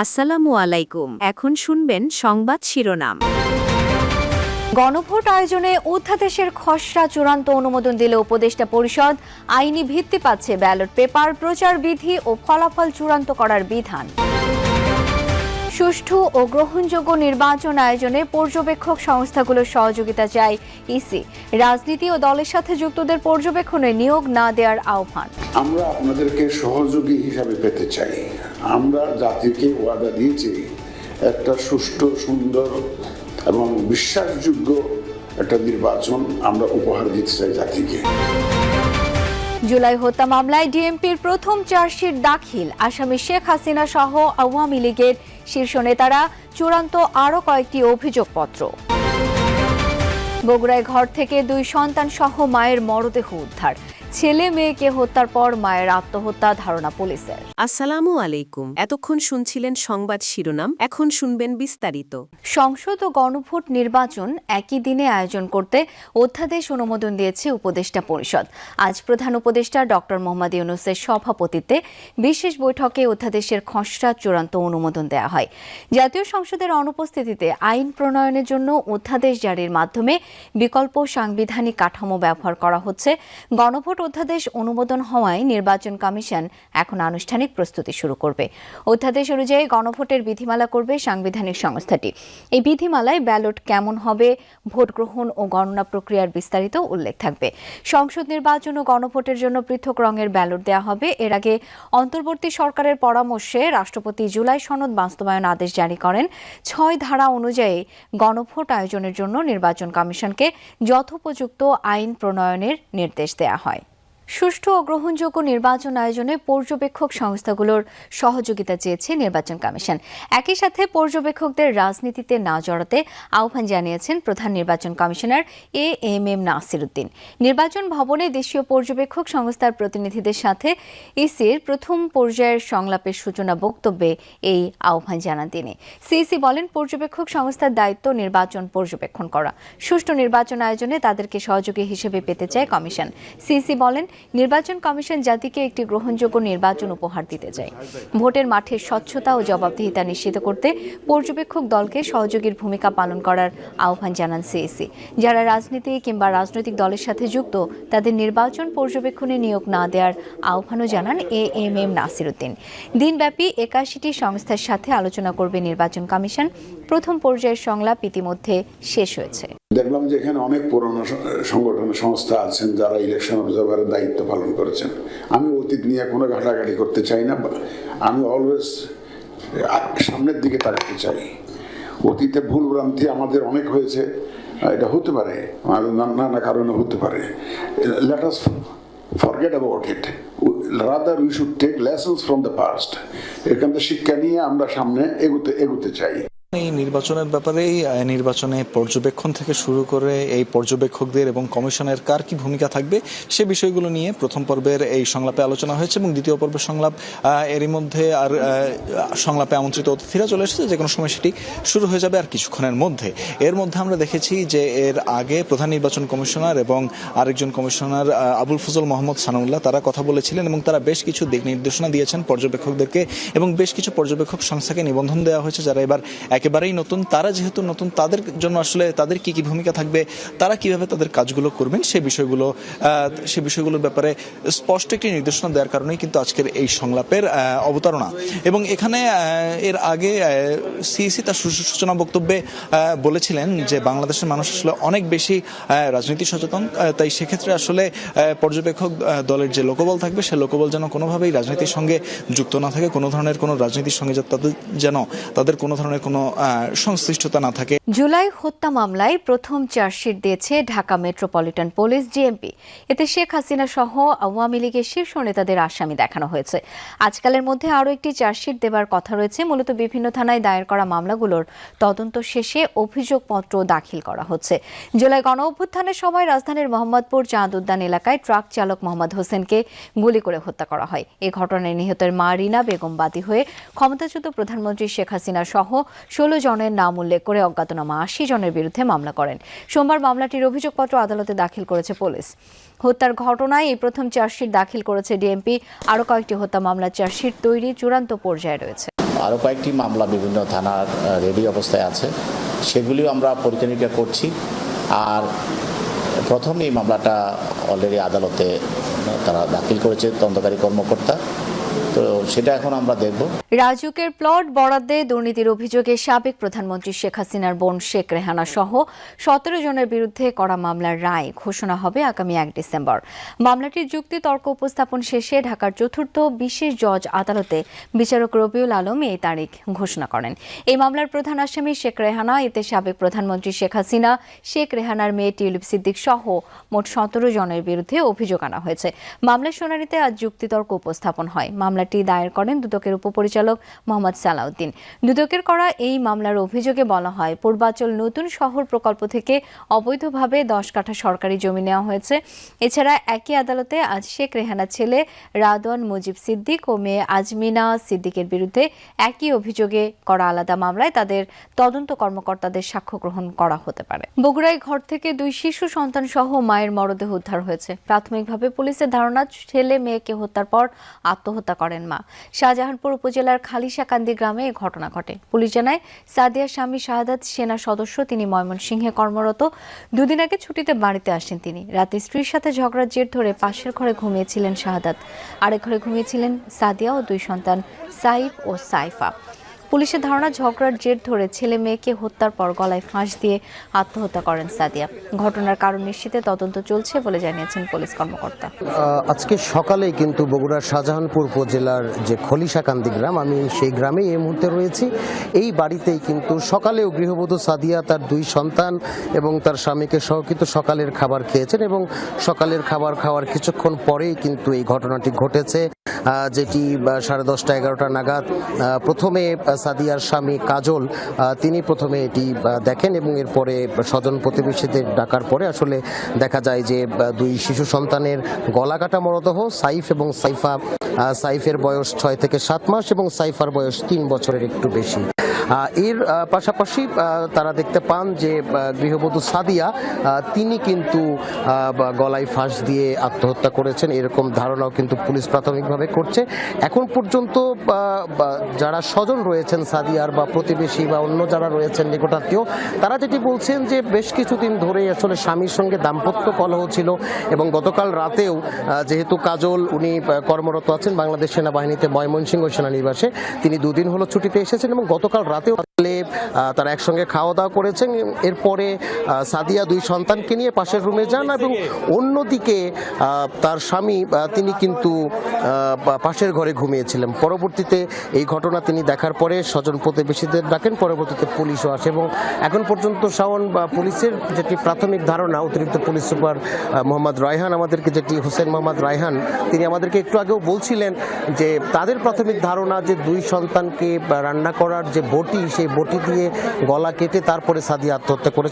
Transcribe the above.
আসসালামু আলাইকুম। এখন শুনবেন সংবাদ শিরোনাম। গণভোট আয়োজনে অধ্যাদেশের খসড়া চূড়ান্ত অনুমোদন দিলে উপদেষ্টা পরিষদ। আইনি ভিত্তি পাচ্ছে ব্যালট পেপার প্রচার বিধি ও ফলাফল চূড়ান্ত করার বিধান। সুষ্ঠু ও গ্রহণযোগ্য নির্বাচন আয়োজনে পর্যবেক্ষক সংস্থাগুলোর সহযোগিতা চায় ইসি। রাজনীতি ও দলের সাথে যুক্তদের পর্যবেক্ষণে নিয়োগ না দেওয়ার আহ্বান। আমরা আপনাদেরকে সহযোগী হিসাবে পেতে চাই। আমরা জাতিকে ওয়াদা দিয়েছি একটা সুষ্ঠু, সুন্দর এবং বিশ্বাসযোগ্য একটা নির্বাচন আমরা উপহার দিতে চাই জাতিকে। জুলাই হত্যা মামলায় ডিএমপির প্রথম চার্জশিট দাখিল। আসামি শেখ হাসিনা সহ আওয়ামী লীগের শীর্ষ নেতারা চূড়ান্ত আরও কয়েকটি অভিযোগপত্র। বগুড়ায় ঘর থেকে দুই সন্তান সহ মায়ের মরদেহ উদ্ধার। ছেলে মেয়েকে হত্যার পর মায়ের আত্মহত্যা ধারণা পুলিশের। আসসালামু আলাইকুম। এতক্ষণ শুনছিলেন সংবাদ শিরোনাম এখন শুনবেন বিস্তারিত। সংসদ ও গণভোট নির্বাচন একই দিনে আয়োজন করতে অধ্যাদেশ অনুমোদন দিয়েছে উপদেষ্টা পরিষদ। আজ প্রধান উপদেষ্টা ডক্টর মোহাম্মদ ইউনুসের সভাপতিত্বে বিশেষ বৈঠকে অধ্যাদেশের খসড়া চূড়ান্ত অনুমোদন দেওয়া হয়। জাতীয় সংসদের অনুপস্থিতিতে আইন প্রণয়নের জন্য অধ্যাদেশ জারির মাধ্যমে বিকল্প সাংবিধানিক কাঠামো ব্যবহার করা হচ্ছে। গণভোট অধ্যাদেশ অনুমোদন হওয়ায় নির্বাচন কমিশন এখন আনুষ্ঠানিক প্রস্তুতি শুরু করবে। অধ্যাদেশ অনুযায়ী গণভোটের বিধিমালা করবে সাংবিধানিক সংস্থাটি। এই বিধিমালায় ব্যালট কেমন হবে, ভোট গ্রহণ ও গণনা প্রক্রিয়ার বিস্তারিত উল্লেখ থাকবে। সংসদ নির্বাচন ও গণভোটের জন্য পৃথক রঙের ব্যালট দেওয়া হবে। এর আগে অন্তর্বর্তী সরকারের পরামর্শে রাষ্ট্রপতি জুলাই সনদ বাস্তবায়ন আদেশ জারি করেন। ছয় ধারা অনুযায়ী গণভোট আয়োজনের জন্য নির্বাচন কমিশনকে যথোপযুক্ত আইন প্রণয়নের নির্দেশ দেওয়া হয়। সুষ্ঠু ও গ্রহণযোগ্য নির্বাচন আয়োজনে পর্যবেক্ষক সংস্থাগুলোর সহযোগিতা চেয়েছে নির্বাচন কমিশন। একই সাথে পর্যবেক্ষকদের রাজনীতিতে না জড়াতে আহ্বান জানিয়েছেন প্রধান নির্বাচন commissioner A M M Nasir Uddin নির্বাচন ভবনে দেশীয় পর্যবেক্ষক সংস্থার প্রতিনিধিদের সাথে ইসির প্রথম পর্যায়ের সংলাপের সূচনা বক্তব্যে এই আহ্বান জানান তিনি। সিইসি বলেন, পর্যবেক্ষক সংস্থার দায়িত্ব নির্বাচন পর্যবেক্ষণ করা। সুষ্ঠু নির্বাচন আয়োজনে তাদেরকে সহযোগী হিসেবে পেতে চায় কমিশন। সিইসি বলেন নির্বাচন কমিশন জাতিকে একটি গ্রহণযোগ্য নির্বাচন উপহার দিতে চায়। ভোটের মাঠের স্বচ্ছতা ও জবাবদিহিতা নিশ্চিত করতে পর্যবেক্ষক দলকে সহযোগীর ভূমিকা পালন করার আহ্বান জানান সিএসি। যারা রাজনীতি কিংবা রাজনৈতিক দলের সাথে যুক্ত, তাদের নির্বাচন পর্যবেক্ষণে নিয়োগ না দেওয়ার আহ্বানও জানান এ এম এম নাসিরুদ্দিন। দিনব্যাপী একাশিটি সংস্থার সাথে আলোচনা করবে নির্বাচন কমিশন। প্রথম পর্যায়ের সংলাপ ইতিমধ্যে শেষ হয়েছে। দেখলাম যে এখানে অনেক পুরনো সংগঠন, সংস্থা আছেন যারা ইলেকশন অবজারভারের দায়িত্ব পালন করেছেন। আমি অতীত নিয়ে কোনো ঘাটাঘাটি করতে চাই না আমি অলওয়েজ সামনের দিকে তাকাতে চাই। অতীতে ভুল ভ্রান্তি আমাদের অনেক হয়েছে এটা হতে পারে নানা কারণে হতে পারে। Let us forget about it rather we should take lessons from the past এখান থেকে শিক্ষা নিয়ে আমরা সামনে এগোতে এগোতে চাই। এই নির্বাচনের ব্যাপারেই নির্বাচনে পর্যবেক্ষণ থেকে শুরু করে এই পর্যবেক্ষকদের এবং কমিশনের কার কি ভূমিকা থাকবে, সে বিষয়গুলো নিয়ে প্রথম পর্বের এই সংলাপে আলোচনা হয়েছে এবং দ্বিতীয় পর্বের সংলাপ এরই মধ্যে আর সংলাপে আমন্ত্রিত অতিথিরা চলে এসেছে যে কোনো সময় সেটি শুরু হয়ে যাবে আর কিছুক্ষণের মধ্যে। এর মধ্যে আমরা দেখেছি যে এর আগে প্রধান নির্বাচন কমিশনার এবং আরেকজন কমিশনার আবুল ফজল মোহাম্মদ সানাউল্লাহ তারা কথা বলেছিলেন এবং তারা বেশ কিছু দিক নির্দেশনা দিয়েছেন পর্যবেক্ষকদেরকে এবং বেশ কিছু পর্যবেক্ষক সংস্থাকে নিবন্ধন দেওয়া হয়েছে, যারা এবার একেবারেই নতুন, তারা যেহেতু নতুন, তাদের জন্য আসলে তাদের কি কি ভূমিকা থাকবে, তারা কীভাবে তাদের কাজগুলো করবেন, সে বিষয়গুলো সে বিষয়গুলোর ব্যাপারে স্পষ্ট একটি নির্দেশনা দেওয়ার কারণেই কিন্তু আজকের এই সংলাপের অবতারণা। এবং এখানে এর আগে সিইসি তার সূচনা বক্তব্যে বলেছিলেন যে বাংলাদেশের মানুষ আসলে অনেক বেশি রাজনীতি সচেতন তাই সেক্ষেত্রে আসলে পর্যবেক্ষক দলের যে লোকবল থাকবে, সে লোকবল যেন কোনোভাবেই রাজনীতির সঙ্গে যুক্ত না থাকে, কোনো ধরনের কোনো রাজনীতির সঙ্গে যা- তাদের যেন, তাদের কোনো ধরনের কোনো সংশ্লিষ্টতা না থাকে। জুলাই হত্যা মামলায় প্রথম চার্জশিট দিয়েছে ঢাকা মেট্রোপলিটন পুলিশ জিএমপি এতে শেখ হাসিনা সহ আওয়ামী লীগের শীর্ষ নেতাদের আসামি দেখানো হয়েছে। আজকালের মধ্যে আরও একটি চার্জশিট দেবার কথা রয়েছে। মূলত বিভিন্ন থানায় দায়ের করা মামলাগুলোর তদন্ত শেষে অভিযোগপত্র দাখিল করা হচ্ছে। জুলাই গণ অভ্যুত্থানের সময় রাজধানীর মোহাম্মদপুর চাঁদ উদ্যান এলাকায় ট্রাক চালক মোহাম্মদ হোসেনকে গুলি করে হত্যা করা হয়। এ ঘটনায় নিহতের মা রিনা বেগম বাদী হয়ে ক্ষমতাচ্যুত প্রধানমন্ত্রী শেখ হাসিনা সহ ষোলো জনের নাম উল্লেখ করে অজ্ঞাতনামা আশি জনের বিরুদ্ধে মামলা করেন। সোমবার মামলাটির অভিযোগপত্র আদালতে দাখিল করেছে পুলিশ। হত্যার ঘটনায় এই প্রথম চার্জশিট দাখিল করেছে ডিএমপি। আরও কয়েকটি হত্যা মামলার চার্জশিট তৈরি চূড়ান্ত পর্যায়ে রয়েছে। আরও কয়েকটি মামলা বিভিন্ন থানার রেডি অবস্থায় আছে। সেগুলিও আমরা নিরীক্ষা করছি। আর প্রথম এই মামলাটা অলরেডি আদালতে তারা দাখিল করেছে তদন্তকারী কর্মকর্তা। তো সেটা এখন আমরা দেখব। রাজুকের প্লট বরাদ্দে দুর্নীতির অভিযোগে সাবেক প্রধানমন্ত্রী শেখ হাসিনার বোন শেখ রেহানা সহ সতেরো জনের বিরুদ্ধে করা মামলার রায় ঘোষণা হবে আগামী এক ডিসেম্বর। মামলাটির যুক্তি তর্ক উপস্থাপন শেষে ঢাকার চতুর্থ বিশেষ জজ আদালতে বিচারক রবিউল আলম এই তারিখ ঘোষণা করেন। এই মামলার প্রধান আসামি শেখ রেহানা, এতে সাবেক প্রধানমন্ত্রী শেখ হাসিনা, শেখ রেহানার মেয়ে টিউলিপ সিদ্দিক সহ মোট সতেরো জনের বিরুদ্ধে অভিযোগ আনা হয়েছে। মামলার শুনানিতে আজ যুক্তিতর্ক উপস্থাপন হয়। মামলাটি দায়ের করেন দুদকের উপপরিচালক মোহাম্মদ সালাউদ্দিন। দুদকের করা এই মামলার অভিযোগে বলা হয়, পূর্বাচল নতুন শহর প্রকল্প থেকে অবৈধভাবে দশ কাঠা সরকারি জমি নেওয়া হয়েছে। এছাড়া একই আদালতে আজ শেখ রেহানা ছেলে রাদওয়ান মুজিব সিদ্দিক ও মেয়ে আজমিনা সিদ্দিকের বিরুদ্ধে একই অভিযোগে করা আলাদা মামলায় তাদের তদন্ত কর্মকর্তাদের সাক্ষ্য গ্রহণ করা হতে পারে। বগুড়ায় ঘর থেকে দুই শিশু সন্তান সহ মায়ের মরদেহ উদ্ধার হয়েছে। প্রাথমিকভাবে পুলিশের ধারণা, ছেলে মেয়েকে হত্যার পর আত্মহত্যা করেন মা। শাহজাহানপুর উপজেলার খালিশাকান্দি গ্রামে এ ঘটনা ঘটে। পুলিশ জানায়, সাদিয়ার স্বামী শাহাদাত সেনা সদস্য, তিনি ময়মনসিংহে কর্মরত। দুদিন আগে ছুটিতে বাড়িতে আসেন তিনি। রাতে স্ত্রীর সাথে ঝগড়ার জের ধরে পাশের ঘরে ঘুমিয়েছিলেন শাহাদাত। আরেক ঘরে ঘুমিয়েছিলেন সাদিয়া ও দুই সন্তান, সাইফ ও সাইফা। পুলিশের ধারণা, ঝগড়ার জের ধরে ছেলে মেয়েকে হত্যার পর গলায় ফাঁস দিয়ে আত্মহত্যা করেন সাদিয়া। ঘটনার কারণ নিশ্চিতে তদন্ত চলছে বলে জানিয়েছেন পুলিশ কর্মকর্তা। আজকে সকালেই কিন্তু বগুড়ার শাহজাহানপুর উপজেলার যে খলিশাকান্দি গ্রাম, আমি সেই গ্রামেই এই মুহূর্তে রয়েছি। এই বাড়িতেই কিন্তু সকালেও গৃহবধূ সাদিয়া, তার দুই সন্তান এবং তার স্বামীকে সহ কিন্তু সকালের খাবার খেয়েছেন এবং সকালের খাবার খাওয়ার কিছুক্ষণ পরেই কিন্তু এই ঘটনাটি ঘটেছে। যেটি সাড়ে দশটা এগারোটা নাগাদ প্রথমে সাদিয়ার স্বামী কাজল তিনি প্রথমে এটি দেখেন এবং এরপরে স্বজন প্রতিবেশীদের ডাকার পরে আসলে দেখা যায় যে দুই শিশু সন্তানের গলা কাটা মরদেহ, সাইফ এবং সাইফা সাইফের বয়স ছয় থেকে সাত মাস এবং সাইফার বয়স তিন বছরের একটু বেশি। এর পাশাপাশি তারা দেখতে পান যে গৃহবধূ সাদিয়া তিনি কিন্তু গলায় ফাঁস দিয়ে আত্মহত্যা করেছেন। এরকম ধারণাও কিন্তু পুলিশ প্রাথমিকভাবে করছে। এখন পর্যন্ত যারা স্বজন রয়েছেন সাদিয়ার বা প্রতিবেশী বা অন্য যারা রয়েছেন নিকটাত্মীয়, তারা যেটি বলছেন যে, বেশ কিছুদিন ধরেই আসলে স্বামীর সঙ্গে দাম্পত্য কলহ ছিল এবং গতকাল রাতেও যেহেতু কাজল, উনি কর্মরত আছেন বাংলাদেশ সেনাবাহিনীতে ময়মনসিংহ সেনানিবাসে, তিনি দুদিন হলো ছুটিতে এসেছেন এবং গতকাল রাতেও আসলে, আহ, তারা একসঙ্গে খাওয়া দাওয়া করেছেন। এরপরে সাদিয়া দুই সন্তানকে নিয়ে পাশের রুমে যান এবং অন্যদিকে তার স্বামী তিনি কিন্তু পাশের ঘরে ঘুমিয়েছিলেন। পরবর্তীতে এই ঘটনা তিনি দেখার পরে স্বজন প্রতিবেশীদের ডাকেন। পরবর্তীতে পুলিশও আসে এবং এখন পর্যন্ত শাওন, বা পুলিশের যেটি প্রাথমিক ধারণা, অতিরিক্ত পুলিশ সুপার মোহাম্মদ রায়হান, আমাদেরকে যেটি হোসেন মোহাম্মদ রায়হান, তিনি আমাদেরকে একটু আগেও বলছিলেন যে, তাদের প্রাথমিক ধারণা যে দুই সন্তানকে রান্না করার যে বটি সেই বটি দিয়ে গলা কেটে তারপরে সাদিয়া আত্মহত্যা করেছে।